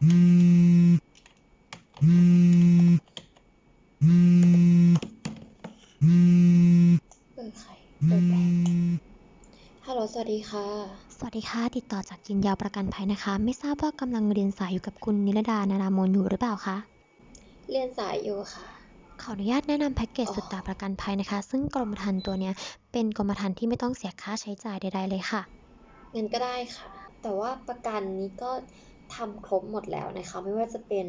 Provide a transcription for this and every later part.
เบอร์ใครเบอร์แปลกฮัลโหลสวัสดีค่ะ สวัสดีค่ะ ติดต่อจากยินยาวประกันภัยนะคะ ไม่ทราบว่ากำลังเรียนสายอยู่กับคุณนิรดานารามนอยู่หรือเปล่าคะ เรียนสายอยู่ค่ะ ขออนุญาตแนะนำแพ็กเกจอ๋อสุดตาประกันภัยนะคะ ซึ่งกรมธรรม์ตัวเนี้ยเป็นกรมธรรม์ที่ไม่ต้องเสียค่าใช้จ่ายใด ๆ เลยค่ะงั้นก็ได้ค่ะ แต่ว่าประกันนี้ก็ ทำครบหมดแล้วนะคะ ไม่ว่าจะเป็น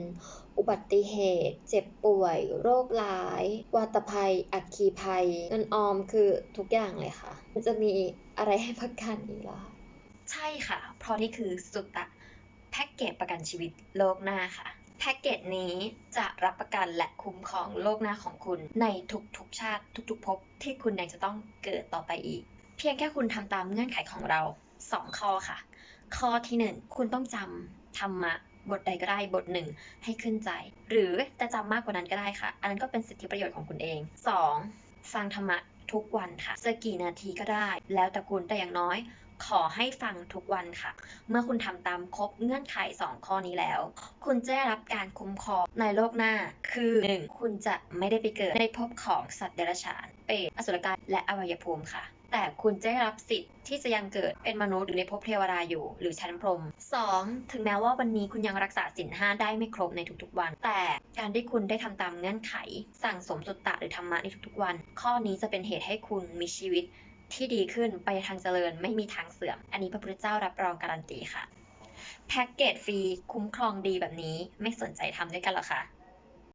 อุบัติเหตุ เจ็บป่วย โรคร้าย วาตภัย อัคคีภัย เงินออมคือทุกอย่างเลยค่ะ มันจะมีอะไรให้ประกันอีกล่ะใช่ค่ะ เพราะนี่คือสุตตะแพ็กเกจประกันชีวิตโลกหน้าค่ะแพ็กเกจนี้จะรับประกันและคุ้มครองโลกหน้าของคุณในทุกๆชาติทุกๆภพที่คุณยังจะต้องเกิดต่อไปอีก เพียงแค่คุณทำตามเงื่อนไขของเรา 2 ข้อค่ะ ข้อที่ 1 คุณต้องจำ ธรรมะบทใดก็ได้บทหนึ่งให้ขึ้นใจ หรือจะจำมากกว่านั้นก็ได้ค่ะ อันนั้นก็เป็นสิทธิประโยชน์ของคุณเอง 2. ฟังธรรมะทุกวันค่ะจะกี่นาทีก็ได้ แล้วแต่คุณแต่อย่างน้อย ขอให้ฟังทุกวันค่ะ เมื่อคุณทำตามครบเงื่อนไข 2 ข้อนี้แล้ว คุณจะได้รับการคุ้มครองในโลกหน้า คือ 1. คุณจะไม่ได้ไปเกิดในภพของสัตว์เดรัจฉาน เปรตอสุรกายและอวัยภูมิค่ะ แต่คุณจะได้รับสิทธิ์ที่จะยังเกิดเป็นมนุษย์หรือในภพเทวดาอยู่ หรือชั้นพรหม 2. ถึงแม้ว่าวันนี้คุณยังรักษาศีลห้าได้ไม่ครบในทุกๆวัน แต่การที่คุณได้ทำตามเงื่อนไข สั่งสมสุตตะหรือธรรมะในทุกๆวัน ข้อนี้จะเป็นเหตุให้คุณมีชีวิตที่ดีขึ้นไปทางเจริญไม่มีทางเสื่อม อันนี้พระพุทธเจ้ารับรองการันตีค่ะ แพ็กเกจฟรีคุ้มครองดีแบบนี้ไม่สนใจทำด้วยกันหรอคะ